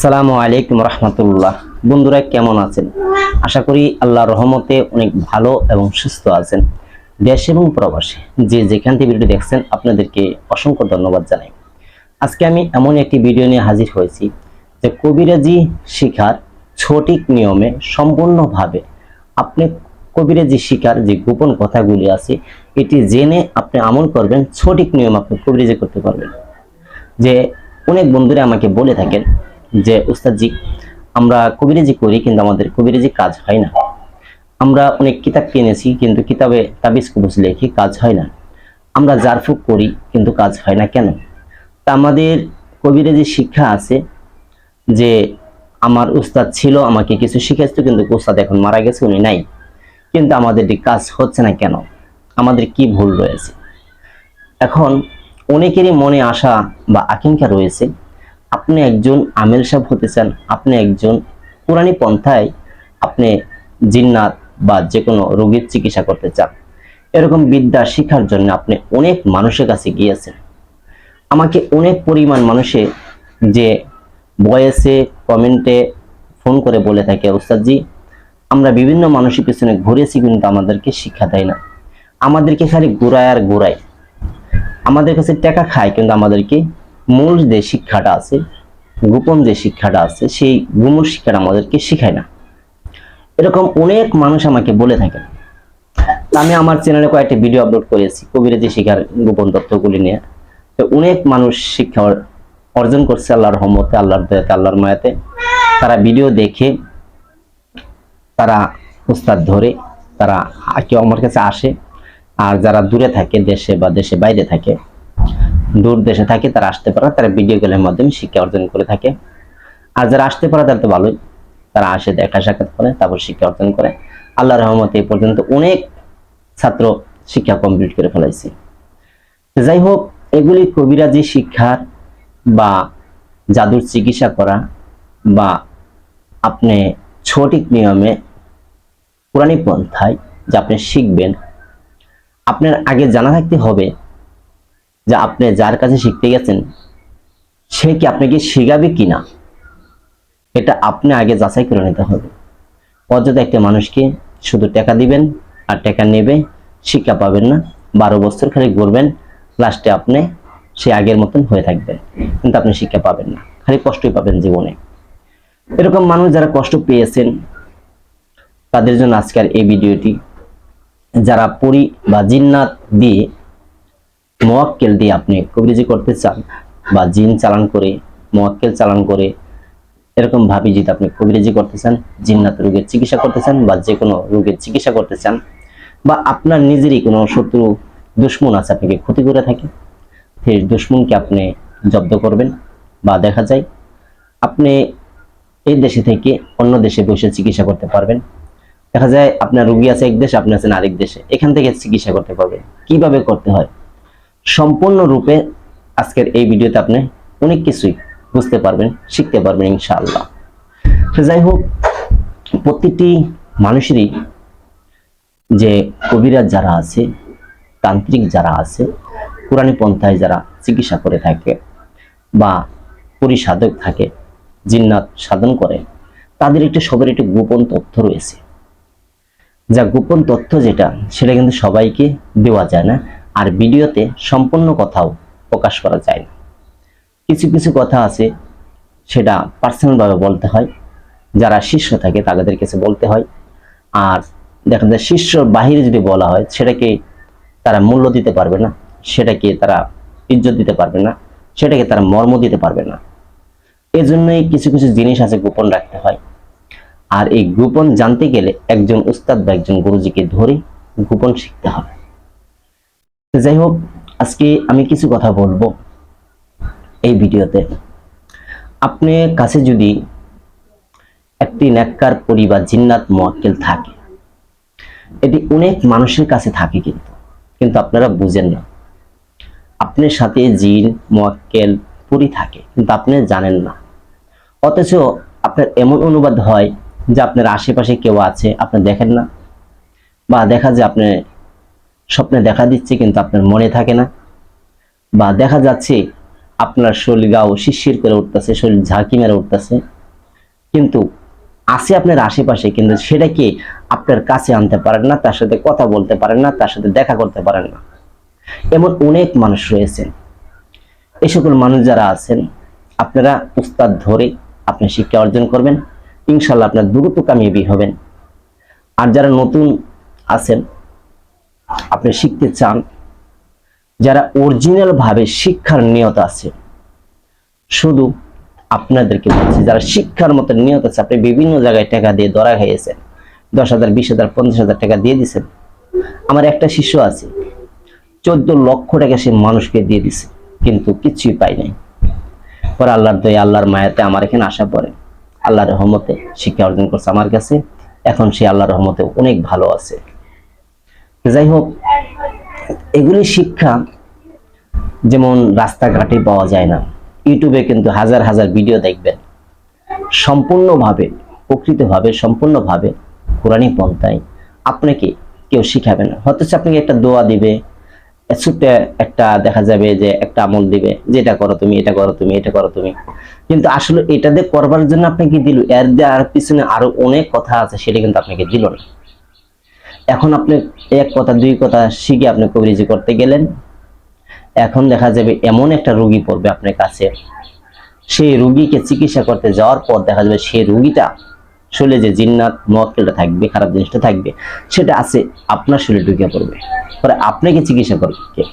আসসালামু আলাইকুম রহমতুল্লাহ। বন্ধুরা, কেমন আছেন? আশা করি আল্লাহ রহমতে অনেক ভালো এবং সুস্থ আছেন। দেশ এবং প্রবাসে যে যেখান থেকে ভিডিও দেখছেন, আপনাদেরকে অসংখ্য ধন্যবাদ জানাই। আজকে আমি এমন একটি ভিডিও নিয়ে হাজির হয়েছি যে কবিরাজি শিখার সঠিক নিয়মে সম্পূর্ণভাবে আপনি কবিরাজি শিখার যে গোপন কথাগুলি আছে, এটি জেনে আপনি আমল করবেন, সঠিক নিয়ম আপনি কবিরাজি করতে পারবেন। যে অনেক বন্ধুরা আমাকে বলে থাকেন যে, উস্তাদজি, আমরা কবিরাজি করি কিন্তু আমাদের কবিরাজি কাজ হয় না। আমরা অনেক কিতাব কিনেছি কিন্তু কিতাবে তাবিজ কুবুজ লেখি কাজ হয় না। আমরা জারফুক করি কিন্তু কাজ হয় না কেন? তা আমাদের কবিরাজি শিক্ষা আছে যে, আমার উস্তাদ ছিল, আমাকে কিছু শিখাইতো কিন্তু উস্তাদ এখন মারা গেছে, উনি নাই। কিন্তু আমাদের কাজ হচ্ছে না কেন? আমাদের কি ভুল রয়েছে? এখন অনেকেরই মনে আশা বা আকাঙ্ক্ষা রয়েছে আপনি একজন আমেল সাহেব হতে চান, আপনি একজন পুরানি পন্থায় আপনি জিন্নাত বা যে কোনো রোগীর চিকিৎসা করতে চান। এরকম বিদ্যা শেখার জন্য আপনি অনেক মানুষের কাছে গিয়েছেন। আমাকে অনেক পরিমাণ মানুষে যে বয়েসে, কমেন্টে ফোন করে বলে থাকে, ওস্তাদজি, আমরা বিভিন্ন মানুষের পিছনে ঘুরেছি কিন্তু আমাদেরকে শিক্ষা দেয় না। আমাদেরকে খালি ঘুরায় আর ঘুরায়। আমাদের কাছে টাকা খায় কিন্তু আমাদেরকে মূল যে শিক্ষাটা আছে, গোপন যে শিক্ষাটা আছে, সেই গুমূল শিক্ষাটা আমাদেরকে শিখায় না। এরকম অনেক মানুষ আমাকে বলে থাকেন। আমি আমার চ্যানেলে কয়েকটি ভিডিও আপলোড করেছি, কবিরাজি শিক্ষার গোপন তথ্যগুলি নিয়ে। তো অনেক মানুষ শিক্ষা অর্জন করছে আল্লাহর রহমতে, আল্লাহর দয়াতে, আল্লাহর মায়াতে। তারা ভিডিও দেখে, তারা উস্তাদ ধরে, তারা কেউ আমার কাছে আসে। আর যারা দূরে থাকে, দেশে বা দেশে বাইরে থাকে দূর দেশে থাকে, তারা আসতে পারে তারা ভিডিও কলের মাধ্যমে শিক্ষা অর্জন করে থাকে। আর যারা আসতে পারে, তারা তো ভালোই। তারা আসে, দেখা সাক্ষাৎ করে, তারপর শিক্ষা অর্জন করে। আল্লাহ রহমতে এই পর্যন্ত অনেক ছাত্র শিক্ষা কমপ্লিট করে ফেলাইছে। যাই হোক, এগুলি কবিরাজি শিক্ষার বা জাদুর চিকিৎসা করা বা আপনি সঠিক নিয়মে পুরানি পন্থায় যে আপনি শিখবেন, আপনার আগে জানা থাকতে হবে যে আপনি যার কাছে শিখতে গেছেন, সে কি আপনাকে শিখাবে কিনা এটা আপনি আগে যাচাই করে নিতে হবে। অযথা একটা মানুষকে শুধু টাকা দিবেন আর টাকা নেবে, শিক্ষা পাবেন না, বারো বছর খালি ঘুরবেন লাস্টে আপনি সে আগের মতন হয়ে থাকবেন, কিন্তু আপনি শিক্ষা পাবেন না, খালি কষ্টই পাবেন জীবনে। এরকম মানুষ যারা কষ্ট পেয়েছেন, তাদের জন্য আজকের এই ভিডিওটি, যারা পরি বা জিন্নাত দিয়ে মোয়াক্কেল দিয়ে আপনি কবিরাজি করতে চান বা জিন চালান করে, মোয়াক্কেল চালান করে, এরকম ভাবি যদি আপনি কবিরাজি করতে চান, জিন্নাত রোগের চিকিৎসা করতে চান বা যে কোনো রোগের চিকিৎসা করতে চান বা আপনার নিজেরই কোনো শত্রু, দুশ্মন আছে আপনাকে ক্ষতি করে থাকে, সেই দুশ্মনকে আপনি জব্দ করবেন বা দেখা যায় আপনি এই দেশে থেকে অন্য দেশে বসে চিকিৎসা করতে পারবেন। দেখা যায় আপনার রুগী আছে এক দেশে, আপনি আছেন আরেক দেশে। এখান থেকে চিকিৎসা করতে পারবেন। কীভাবে করতে হয়? সম্পূর্ণ রূপে আজকের এই ভিডিওতে আপনি অনেক কিছুই বুঝতে পারবেন, শিখতে পারবেন ইনশাআল্লাহ। যাই হোক, প্রতিটি মানুষেরই যে কবিরাজ যারা আছে, তান্ত্রিক যারা আছে পুরানি পন্থায় যারা চিকিৎসা করে থাকে বা পরিসাধক থাকে, জিন্নাত সাধন করে, তাদের একটি সবার একটি গোপন তথ্য রয়েছে। যা গোপন তথ্য যেটা, সেটা কিন্তু সবাইকে দেওয়া যায় না। আর ভিডিওতে সম্পূর্ণ কথাও প্রকাশ করা যায় না। কিছু কিছু কথা আছে সেটা পার্সোনালভাবে বলতে হয়। যারা শিষ্য থাকে তাদের কাছে বলতে হয়। আর দেখা যায় শিষ্যর বাহিরে যদি বলা হয় সেটাকে তারা মূল্য দিতে পারবে না। সেটাকে তারা ইজ্জত দিতে পারবে না। সেটাকে তারা মর্ম দিতে পারবে না। এজন্যই কিছু কিছু জিনিস আছে গোপন রাখতে হয়। আর এই গোপন জানতে গেলে একজন উস্তাদ বা একজন গুরুজিকে ধরে গোপন শিখতে হবে। তো যাই হোক আজকে আমি কিছু কথা বলব এই ভিডিওতে। আপনি কাছে যদি একটি ন্যাক্কার পরিবার, জিন্নাত, মোয়াক্কেল থাকে, এটি অনেক মানুষের কাছে থাকে কিন্তু কিন্তু আপনারা বুঝেন না। আপনার সাথে জিন, মোয়াক্কেল, পরি থাকে, কিন্তু আপনি জানেন না। অথচ আপনার এমন অনুবাদ হয় যে আপনার আশেপাশে কেউ আছে, আপনি দেখেন না, বা দেখা যায় আপনি স্বপ্নে দেখা দিচ্ছে কিন্তু আপনার মনে থাকে না। বা দেখা যাচ্ছে আপনার শরীর গাও শিরশির করে উঠতেছে, শরীর ঝাঁকি মেরে উঠতেছে। কিন্তু আছে আপনার আশেপাশে, কিন্তু সেটাকে আপনার কাছে আনতে পারেন না, তার সাথে কথা বলতে পারেন না, তার সাথে দেখা করতে পারেন না? এমন অনেক মানুষ রয়েছেন। এ সকল মানুষ যারা আছেন, আপনারা উস্তাদ ধরে আপনি শিক্ষা অর্জন করবেন। ইনশাল্লাহ আপনার দ্রুত কামিয়াবি হবেন। আর যারা নতুন আছেন আপনি শিখতে চান, যারা অরিজিনাল ভাবে শিক্ষার নিয়ত আছে, শুধু আপনাদেরকে বলছি, যারা শিক্ষার মতো নিয়ত আছে, আপনি বিভিন্ন জায়গায় টাকা দিয়ে ধরা খাইয়েছেন দশ হাজার, বিশ হাজার, পঞ্চাশ হাজার টাকা দিয়ে দিছেন আমার একটা শিষ্য আছে, চোদ্দ লক্ষ টাকা সে মানুষকে দিয়ে দিছে, কিন্তু কিছুই পাই নাই। পরে আল্লাহর দয়া, আল্লাহর মায়াতে আমার এখানে আসা পড়ে। আল্লাহর রহমতে শিক্ষা অর্জন করছে আমার কাছে। এখন সে আল্লাহর রহমতে অনেক ভালো আছে। যাই হোক এগুলি শিক্ষা যেমন রাস্তাঘাটে পাওয়া যায় না, ইউটিউবে কিন্তু হাজার হাজার ভিডিও দেখবেন। সম্পূর্ণভাবে, প্রকৃতভাবে, সম্পূর্ণভাবে কোরআনী পন্থায় আপনাকে কেউ শিখাবে না। হয়তো আপনাকে একটা দোয়া দিবে ছোট্ট একটা দেখা যাবে যে একটা আমল দিবে, যে এটা করো তুমি, এটা করো তুমি, এটা করো তুমি। কিন্তু আসলে এটা দিয়ে করবার জন্য আপনাকে দিল, এর দিয়ে আর পিছনে আরও অনেক কথা আছে, সেটা কিন্তু আপনাকে দিল না। এখন আপনি এক কথা, দুই কথা শিখে আপনি কবিরাজি করতে গেলেন। এখন দেখা যাবে এমন একটা রোগী পড়বে আপনার কাছে। সেই রুগীকে চিকিৎসা করতে যাওয়ার পর দেখা যাবে সেই রুগীটা শরীরে যে জিন্নাত, মক্কেলটা থাকবে, খারাপ জিনিসটা থাকবে, সেটা আছে আপনার শরীরে ঢুকে পড়বে। পরে আপনাকে চিকিৎসা করবে কে?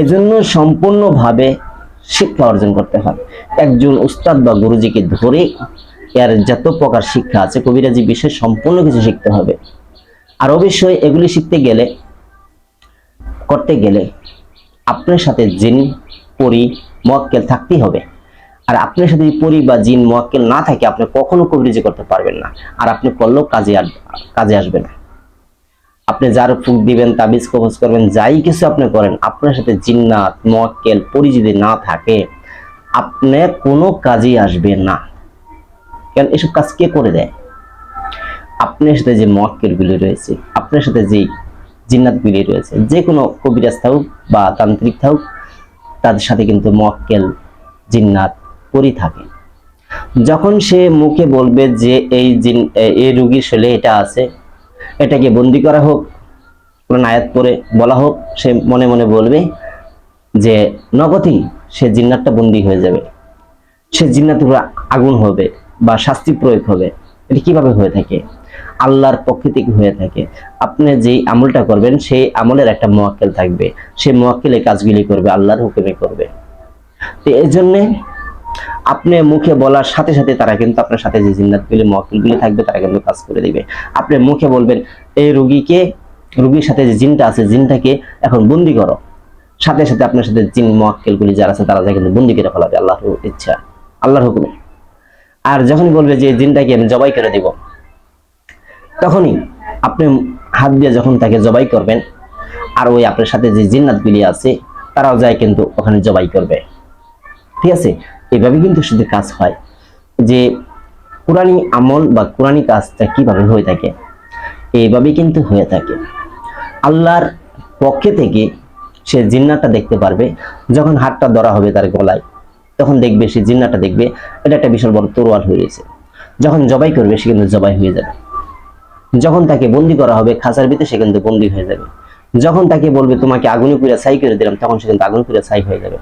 এজন্য সম্পূর্ণভাবে শিক্ষা অর্জন করতে হয় একজন উস্তাদ বা গুরুজিকে ধরে এর যত প্রকার শিক্ষা আছে, কবিরাজি বিষয়ে সম্পূর্ণ কিছু শিখতে হবে। আর অবশ্যই এগুলি শিখতে গেলে, করতে গেলে আপনার সাথে জিন, পরি মোয়াক্কেল থাকতেই হবে। আর আপনার সাথে পরি বা জিন মোয়াক্কেল না থাকে, আপনি কখনো কবিরাজি করতে পারবেন না। আর আপনি করলেও কাজে কাজে আসবে না। আপনি যার ফুক দিবেন, তাবিজ কবজ করবেন, যাই কিছু আপনি করেন, আপনার সাথে জিন্নাত মোয়াক্কেল পরি যদি না থাকে আপনি কোনো কাজেই আসবে না। কেন? এসব কাজ কে করে দেয়? আপনার সাথে যে মক্কেলগুলি রয়েছে, আপনার সাথে যে জিন্নাতগুলি রয়েছে, যে কোনো কবিরাজ থাকুক বা তান্ত্রিক থাকুক, তাদের সাথে কিন্তু মক্কেল জিন্নাত পরি থাকে। যখন সে মুখে বলবে যে এই জিন এই রুগীর শরীরে এটা আছে, এটাকে বন্দি করা হোক, কোন আয়াত পরে বলা হোক, সে মনে মনে বলবে যে নগদই সে জিন্নাতটা বন্দি হয়ে যাবে। সে জিন্নাত আগুন হবে বা শাস্তি প্রয়োগ হবে। এটা কীভাবে হয়ে থাকে? আল্লাহর পক্ষ থেকে হয়ে থাকে। আপনি যেই আমলটা করবেন, সেই আমলের একটা মোয়াক্কেল থাকবে। সেই মোয়াক্কেল কাজগুলি করবে, আল্লাহর হুকুমে করবে। তো এই জন্যে আপনি মুখে বলার সাথে সাথে তারা কিন্তু আপনার সাথে যে জিন্নাতগুলি, মোয়াক্কেলগুলি থাকবে, তারা কিন্তু কাজ করে দিবে। আপনি মুখে বলবেন, এই রুগীকে, রুগীর সাথে যে জিনটা আছে, জিনটাকে এখন বন্দি করো। সাথে সাথে আপনার সাথে জিন মোয়াক্কেলগুলি যারা আছে, তারা কিন্তু বন্দি করে ফেলাবে, আল্লাহর ইচ্ছা, আল্লাহর হুকুমে। আর যখনই বলবে যে জিনটাকে আমি জবাই করে দিব তখনই আপনি হাত দিয়ে যখন তাকে জবাই করবেন, আর ওই আপনার সাথে যে জিন্নাতগুলি আছে, তারাও যায় কিন্তু ওখানে জবাই করবে। ঠিক আছে? এইভাবে কিন্তু শুধু কাজ হয় যে কোরআনি আমল বা কোরআনি কাজটা কীভাবে হয়ে থাকে? এইভাবেই কিন্তু হয়ে থাকে। আল্লাহর পক্ষে থেকে সে জিন্নাটা দেখতে পারবে, যখন হাতটা ধরা হবে তার গলায়, তখন দেখবে সে জিন্নাটা দেখবে, এটা একটা বিশাল বড় তরোয়াল হয়ে গেছে। যখন জবাই করবে, সে কিন্তু জবাই হয়ে যাবে। যখন তাকে বন্দি করা হবে, খাঁচার ভিতরে সে কিন্তু বন্দি হয়ে যাবে। যখন তাকে বলবে, তোমাকে আগুনে পুড়ে ছাই করে দিলাম, তখন সে কিন্তু আগুন পুড়ে ছাই হয়ে যাবে।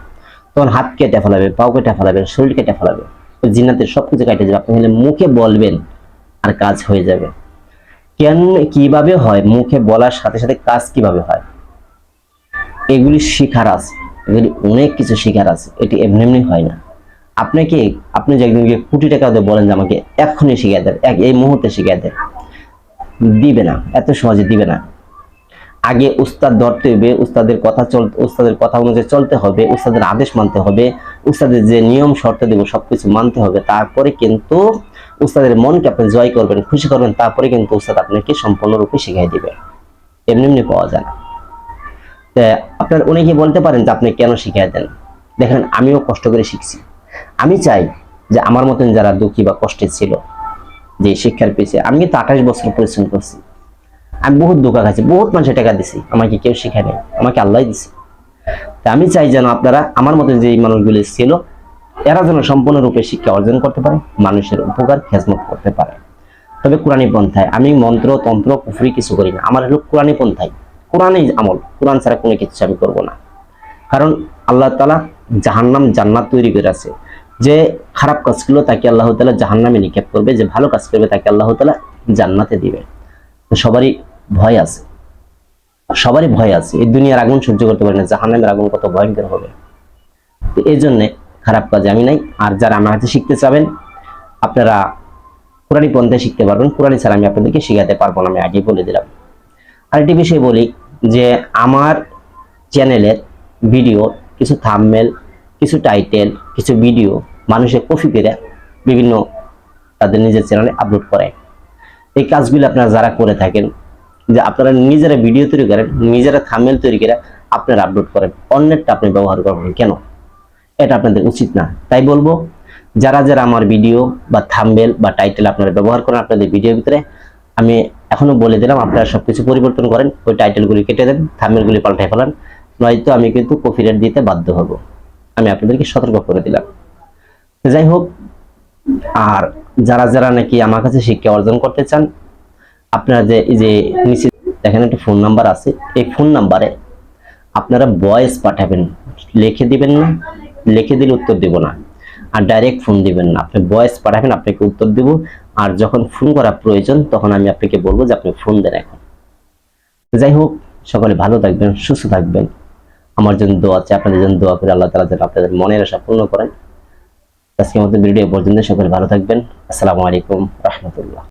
তখন হাত কেটে ফেলাবে পাও কেটে ফেলাবে শরীর কেটে ফেলাবে। জিন্নাতের সবকিছু কেটে যাবে। আপনি হলে মুখে বলবেন, আর কাজ হয়ে যাবে। কেন, কীভাবে হয়, মুখে বলার সাথে সাথে কাজ কীভাবে হয়? এগুলি শিখার আছে। এগুলি অনেক কিছু শিখার আছে। এটি এমনি এমনি হয় না। আপনাকে, আপনি যে একজনকে কোটি টাকা দিয়ে বলেন যে আমাকে এক্ষুনি শিখিয়ে দেন, এক, এই মুহূর্তে শিখিয়ে দেন। দিবে না, এত সহজে দিবে না। আগে উস্তাদ ধরতে হবে, উস্তাদের কথা চল, উস্তাদের কথা অনুযায়ী চলতে হবে, উস্তাদের আদেশ মানতে হবে, উস্তাদের যে নিয়ম, শর্ত দেবো, সবকিছু মানতে হবে। তারপরে কিন্তু উস্তাদের মনকে আপনি জয় করবেন, খুশি করবেন, তারপরে কিন্তু উস্তাদ আপনাকে সম্পূর্ণরূপে শিখাই দিবে। এমনি এমনি পাওয়া যায় না। আপনার অনেকে বলতে পারেন যে আপনি কেন শিখাই দেন? দেখেন, আমিও কষ্ট করে শিখছি। আমি চাই যে আমার মতন যারা দুঃখী বা কষ্টে ছিল যে শিক্ষার পেয়েছে আমি কিন্তু আঠাশ বছর পরিশ্রম করছি। আমি বহুত দোকা খাইছি, বহুত মানুষের টাকা দিছি, আমাকে কেউ শিখায় নাই, আমাকে আল্লাহ দিছে। তা আমি চাই যেন আপনারা আমার মতো যে মানুষগুলি ছিল, এরা যেন সম্পূর্ণরূপে শিক্ষা অর্জন করতে পারে, মানুষের উপকার খেজমত করতে পারে। তবে কোরআনী পন্থায় আমি মন্ত্র, তন্ত্র, কুফরি কিছু করি না। আমার হলো কোরআনী পন্থায়, কোরআনই আমল। কোরআন ছাড়া কোনো কিছু আমি করব না। কারণ আল্লাহ তালা জাহান্নাম জান্নাত তৈরি করে আছে যে খারাপ কাজ করল তাকে আল্লাহ তালা জাহান্নামে নিক্ষেপ করবে, যে ভালো কাজ করবে তাকে আল্লাহ তালা জান্নাতে দিবে। সবারই ভয় আছে। সবারই ভয় আছে। এই দুনিয়ার আগুন সহ্য করতে পারে না, জাহান্নামের আগুন কত ভয়ঙ্কর হবে। এই জন্যে খারাপ কাজে আমি নাই। আর যারা আমার হাতে শিখতে চাবেন, আপনারা কোরআনী পন্থায় শিখতে পারবেন। কোরআনী ছাড়া আমি আপনাদেরকে শিখাতে পারব না, আমি আগে বলে দিলাম। আরেকটি বিষয় বলি যে, আমার চ্যানেলের ভিডিও কিছু থামমেল কিছু টাইটেল কিছু ভিডিও মানুষের কপি করে বিভিন্ন তাদের নিজের চ্যানেলে আপলোড করে। এই কাজগুলো আপনারা যারা করে থাকেন, যে আপনারা নিজেরা ভিডিও তৈরি করেন, নিজেরা থামমেল তৈরি করে আপনারা আপলোড করেন, অন্যেরটা আপনি ব্যবহার করবেন কেন? এটা আপনাদের উচিত না। তাই বলব, যারা যারা আমার ভিডিও বা থাম্বেল বা টাইটেল আপনারা ব্যবহার করেন আপনাদের ভিডিওর ভিতরে, আমি এখনও বলে দিলাম, আপনারা সবকিছু পরিবর্তন করেন, ওই টাইটেলগুলি কেটে দেন থাম্বেলগুলি পাল্টাই ফেলান, নয়তো আমি কিন্তু কপিরাইট দিতে বাধ্য হব। আমি আপনাদেরকে সতর্ক করে দিলাম। যাই হোক আর যারা যারা নাকি আমার কাছে শিক্ষা অর্জন করতে চান, আপনারা যে যে নিচে দেখেন একটা ফোন নাম্বার আছে। এই ফোন নাম্বারে আপনারা ভয়েস পাঠাবেন, লিখে দিবেন না, লিখে দিলে উত্তর দেব না। আর ডাইরেক্ট ফোন দিবেন না। আপনি ভয়েস পাঠাবেন, আপনাকে উত্তর দেব। আর যখন ফোন করা প্রয়োজন, তখন আমি আপনাকে বলব যে আপনি ফোন দেন এখন। যাই হোক সকলে ভালো থাকবেন, সুস্থ থাকবেন। আমার জন্য দোয়া আছে, আপনাদের জন্য দোয়া করে আল্লাহ তালা যেন আপনাদের মনের আশা পূর্ণ করেন। আজকে আমাদের ভিডিও পর্যন্ত সকলে ভালো থাকবেন। আসসালামু আলাইকুম, রহমতুল্লাহ।